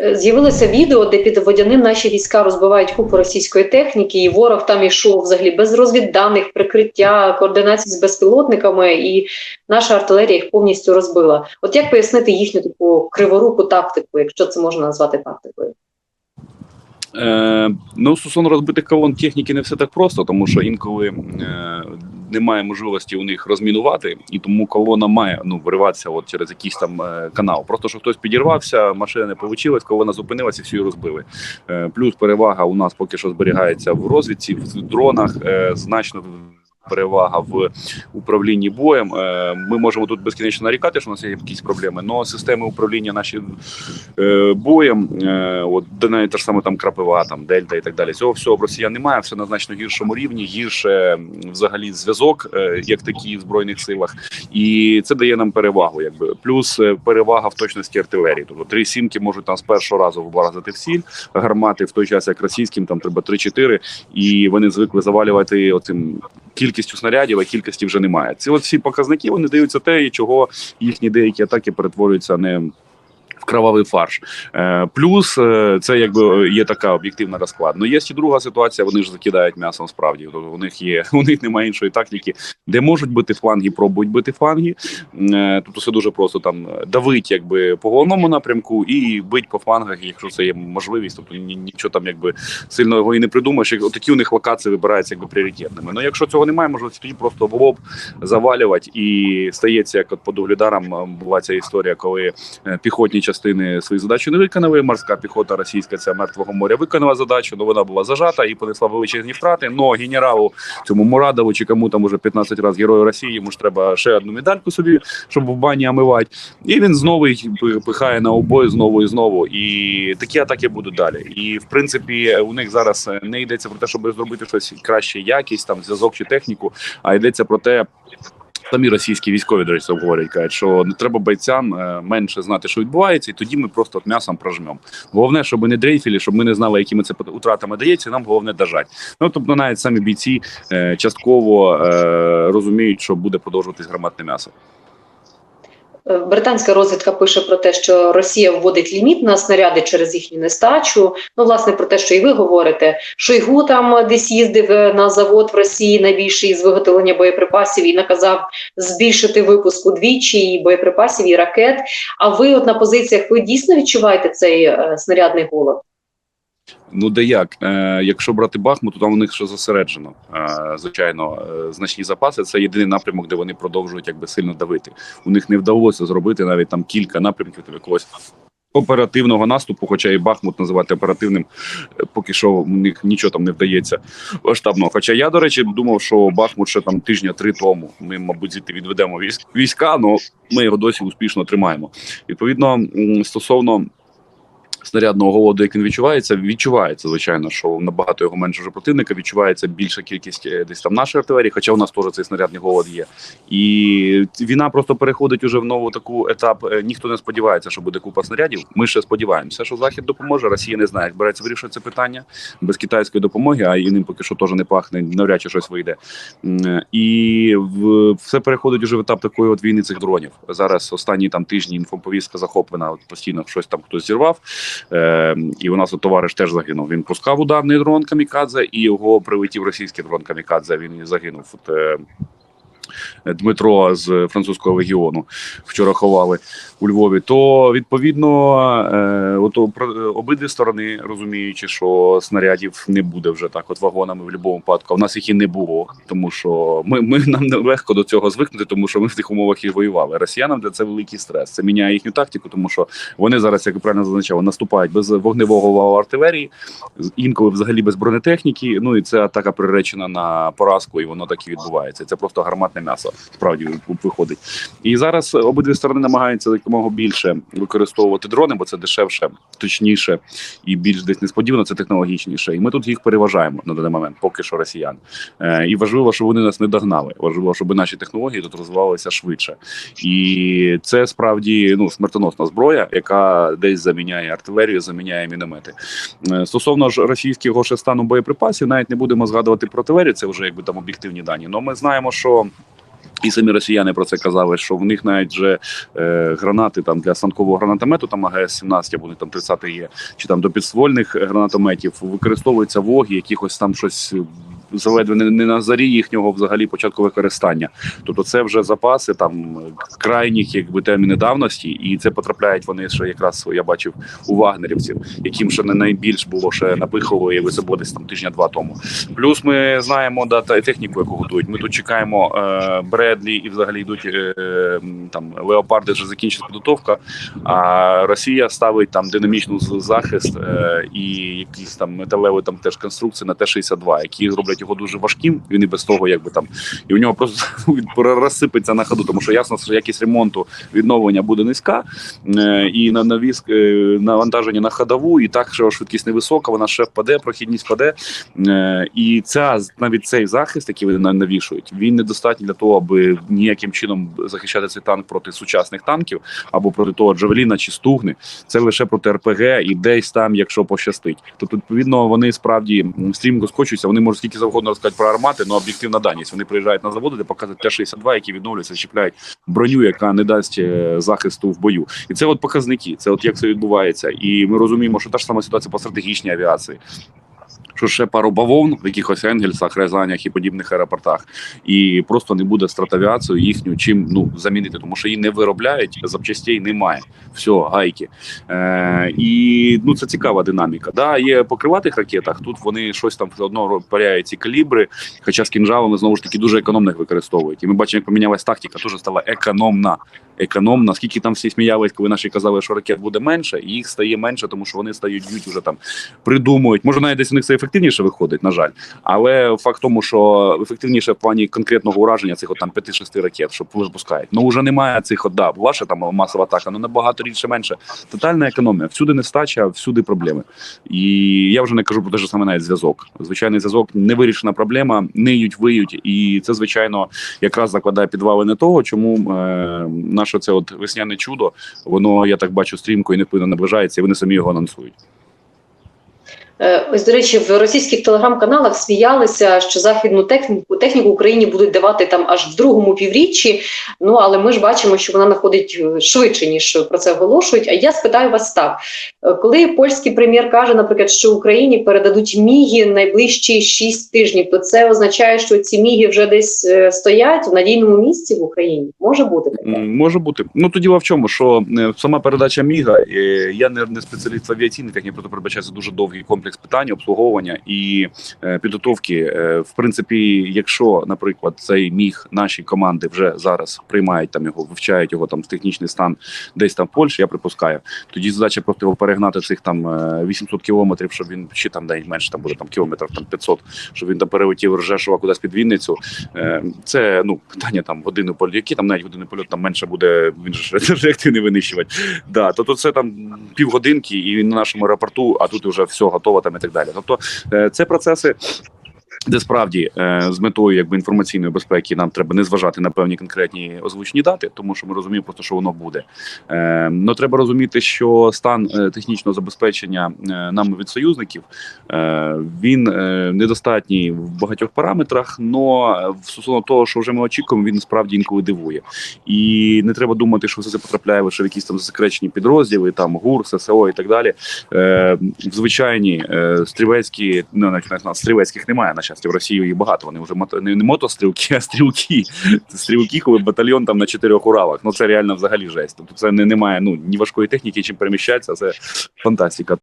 Е, З'явилося відео, де під водяним наші війська розбивають купу російської техніки, і ворог там йшов взагалі без розвідданих, прикриття, координації з безпілотниками, і наша артилерія їх повністю розбила. От як пояснити їхню таку криворуку тактику, якщо це можна назвати тактикою? Е, ну, стосовно розбитих колон техніки не все так просто, тому що інколи е, немає можливості у них розмінувати, і тому колона має ну вириватися от через якийсь там е, канал. Просто що хтось підірвався, машина не вийшла, колона зупинилася, всі її розбили. Е, плюс перевага у нас поки що зберігається в розвідці, в дронах е, значно. Перевага в управлінні боєм. Е, Ми можемо тут безкінечно нарікати, що у нас є якісь проблеми, але системи управління наші е, боєм, е, от де навіть те ж саме там крапива, там дельта і так далі. Цього всього в росіян немає, все на значно гіршому рівні, гірше взагалі зв'язок, як такий в збройних силах, і це дає нам перевагу, якби плюс перевага в точності артилерії. Тобто три сімки можуть там з першого разу вразити в ціль, гармати в той час, як російським там треба 3-4, і вони звикли завалювати оцим кількістю снарядів, а кількості вже немає. Ці от всі показники вони даються те, чого їхні деякі атаки перетворюються не кровавий фарш. Е, плюс е, це якби є така об'єктивна розклад. Ну є ще друга ситуація. Вони ж закидають м'ясом справді. Тобто у них є у них немає іншої тактики, де можуть бити фланги, пробують бити фланги. Е, тобто все дуже просто там давить якби по головному напрямку і бить по флангах, якщо це є можливість. Тобто нічого там якби сильно його і не придумаєш. Як такі у них локації вибираються якби пріоритетними. Ну якщо цього немає, можливості тоді просто в лоб завалювати і стається як от по дуглідарам е, була ця історія, коли піхотні частини свої задачі не виконали. Морська піхота російська ця мертвого моря виконала задачу, але вона була зажата і понесла величезні втрати. Но генералу цьому Мурадову чи кому там уже 15 разів герою Росії, йому ж треба ще одну медальку собі, щоб в бані омивати. І він знову пихає на обої знову і знову. І такі атаки будуть далі. І в принципі, у них зараз не йдеться про те, щоб зробити щось краще, якість там зв'язок чи техніку, а йдеться про те. Самі російські військові, до речі, говорять, кажуть, що не треба бойцям е, менше знати, що відбувається, і тоді ми просто от м'ясом прожмемо. Головне, щоб не дрейфілі, щоб ми не знали, якими це утратами дається. Нам головне дожати. Ну тобто, навіть самі бійці е, частково е, розуміють, що буде продовжуватись гарматне м'ясо. Е, Британська розвідка пише про те, що Росія вводить ліміт на снаряди через їхню нестачу. Ну, власне, про те, що і ви говорите. Шойгу там десь їздив е, на завод в Росії найбільший з виготовлення боєприпасів і наказав збільшити випуск удвічі і боєприпасів і ракет. А ви, от на позиціях, ви дійсно відчуваєте цей е, снарядний голод? Ну де як? Е, якщо брати Бахмут, то там у них ще зосереджено. Е, звичайно, е, значні запаси. Це єдиний напрямок, де вони продовжують якби сильно давити. У них не вдалося зробити навіть там кілька напрямків там, якогось. Оперативного наступу, хоча і Бахмут називати оперативним, е, поки що у них нічого там не вдається масштабного. Хоча я, до речі, думав, що Бахмут ще там тижня три тому. Ми, мабуть, звідти відведемо військ- війська, але ми його досі успішно тримаємо. Відповідно, стосовно снарядного голоду, як він відчувається, відчувається, звичайно, що набагато його менше вже противника, відчувається більша кількість е, десь там нашої артилерії, хоча у нас теж цей снарядний голод є. І війна просто переходить уже в нову таку етап. Е, Ніхто не сподівається, що буде купа снарядів. Ми ще сподіваємося, що Захід допоможе. Росія не знає, як береться вирішувати це питання без китайської допомоги, а і ним поки що теж не пахне, навряд чи щось вийде. І все переходить уже в етап такої от війни цих дронів. Зараз останні там тижні інфоповістка захоплена, от постійно щось там хтось зірвав. Е, і у нас от товариш теж загинув. Він пускав ударний дрон камікадзе, і його прилетів російський дрон камікадзе. Він і загинув. От, е, Дмитро з французького легіону вчора ховали у Львові. То відповідно, е, от обидві сторони розуміючи, що снарядів не буде вже так, от вагонами в будь-якому випадку. В нас їх і не було, тому що ми, ми нам не легко до цього звикнути, тому що ми в тих умовах і воювали. Росіянам для це великий стрес. Це міняє їхню тактику, тому що вони зараз, як ви правильно зазначали, наступають без вогневого валу артилерії, інколи взагалі без бронетехніки. Ну і це атака приречена на поразку, і воно так і відбувається. Це просто гарматне м'ясо. Справді виходить. І зараз обидві сторони намагаються якомога більше використовувати дрони, бо це дешевше, точніше і більш десь несподівано, це технологічніше. І ми тут їх переважаємо на даний момент, поки що росіян. Е, і важливо, щоб вони нас не догнали. Важливо, щоб наші технології тут розвивалися швидше. І це справді ну смертоносна зброя, яка десь заміняє артилерію, заміняє міномети. Е, Стосовно ж російського ще стану боєприпасів, навіть не будемо згадувати про артилерію, це вже якби там об'єктивні дані. Але ми знаємо, що І самі росіяни про це казали, що в них навіть вже е, гранати там для станкового гранатомету, там АГС-17, або вони там 30 є, чи там до підствольних гранатометів використовуються воги, якихось там щось заледве не, на зарі їхнього взагалі початку використання. Тобто це вже запаси там крайніх якби терміни давності, і це потрапляють вони ще якраз я бачив у вагнерівців, яким ще не найбільш було ще напихової високо десь там тижня-два тому. Плюс ми знаємо дата і техніку, яку готують. Ми тут чекаємо е, Бредлі і взагалі йдуть е, там леопарди, вже закінчиться підготовка. А Росія ставить там динамічну захист е, і якісь там металеві там теж конструкції на Т-62, які зроблять його дуже важким. Він і без того, якби там і у нього просто розсипеться на ходу, тому що ясно, що якість ремонту відновлення буде низька, е, і на навіз е, навантаження на ходову, і так що швидкість невисока, вона ще впаде, прохідність впаде. Е, І ця навіть цей захист, який вони навішують, він недостатній для того, аби ніяким чином захищати цей танк проти сучасних танків або проти того Джавеліна чи Стугни. Це лише проти РПГ і десь там, якщо пощастить. Тобто, відповідно, вони справді стрімко скочуються. Вони можуть скільки завгодно розказати про армати, але об'єктивна даність. Вони приїжджають на заводи, де показують Т-62, які відновлюються, чіпляють броню, яка не дасть е, захисту в бою. І це от показники. Це от як це відбувається. І ми розуміємо, що та ж сама ситуація по стратегічній авіації. Що ще пару бавовн в якихось Енгельсах, Рязанях і подібних аеропортах, і просто не буде стратавіацію їхню чим ну замінити, тому що її не виробляють, запчастей немає. Все, гайки. Е, і ну це цікава динаміка. Да, є по криватих ракетах. Тут вони щось там все одно паряють ці калібри, хоча з кінжалами знову ж таки дуже економних використовують. І ми бачимо, як помінялась тактика, теж стала економна. Економна, скільки там всі сміялись, коли наші казали, що ракет буде менше, і їх стає менше, тому що вони стають б'ють уже там придумують. Може, навіть десь у них це ефективніше виходить, на жаль. Але факт тому, що ефективніше в плані конкретного ураження цих от там 5-6 ракет, що випускають. Ну вже немає цих от, да, була там масова атака, ну набагато рідше менше. Тотальна економія. Всюди нестача, всюди проблеми. І я вже не кажу про те, що саме навіть зв'язок. Звичайний зв'язок не вирішена проблема, ниють, виють, і це звичайно якраз закладає підвалини того, чому е, наше це от весняне чудо, воно я так бачу стрімко і невпинно наближається, і вони самі його анонсують. Е, Ось, до речі, в російських телеграм-каналах сміялися, що західну техніку техніку Україні будуть давати там аж в другому півріччі. Ну але ми ж бачимо, що вона находить е, швидше ніж про це оголошують. А я спитаю вас так: Е, коли польський прем'єр каже, наприклад, що Україні передадуть міги найближчі 6 тижнів, то це означає, що ці міги вже десь стоять в надійному місці в Україні. Може бути таке. Може бути. Ну то діло в чому, що сама передача міга, я не, спеціаліст в авіаційній техніці, просто передбачається дуже довгий комплекс питань, обслуговування і е, підготовки. Е, в принципі, якщо, наприклад, цей міг наші команди вже зараз приймають там його, вивчають його там технічний стан десь там в Польщі, я припускаю. Тоді задача просто перегнати цих там е, 800 кілометрів, щоб він чи там навіть менше там буде там кілометрів там 500, щоб він там перелетів Ржешова кудись під Вінницю. Е, Це ну питання там години польоту, які там навіть години польоту там менше буде. Він же реактивний винищувач. Да, тобто це там півгодинки, і він на нашому аеропорту, а тут вже все готово там і так далі. Тобто е, це процеси. Де справді е, з метою якби інформаційної безпеки нам треба не зважати на певні конкретні озвучені дати, тому що ми розуміємо просто, що воно буде. Но треба розуміти, що стан е, технічного забезпечення нами від союзників він недостатній в багатьох параметрах. но стосовно того, що вже ми очікуємо, він справді інколи дивує. І не треба думати, що все це потрапляє лише в якісь там засекречені підрозділи, там ГУР, ССО і так далі. Е, звичайні стрілецькі, ну навіть знаю, стрілецьких немає на щастя. В Росії їх багато. Вони вже мото, не, мотострілки, а стрілки. Це стрілки, коли батальйон там на чотирьох Уралах. Ну це реально взагалі жесть. Тобто це не немає ну ні важкої техніки, чим переміщатися. Це фантастика.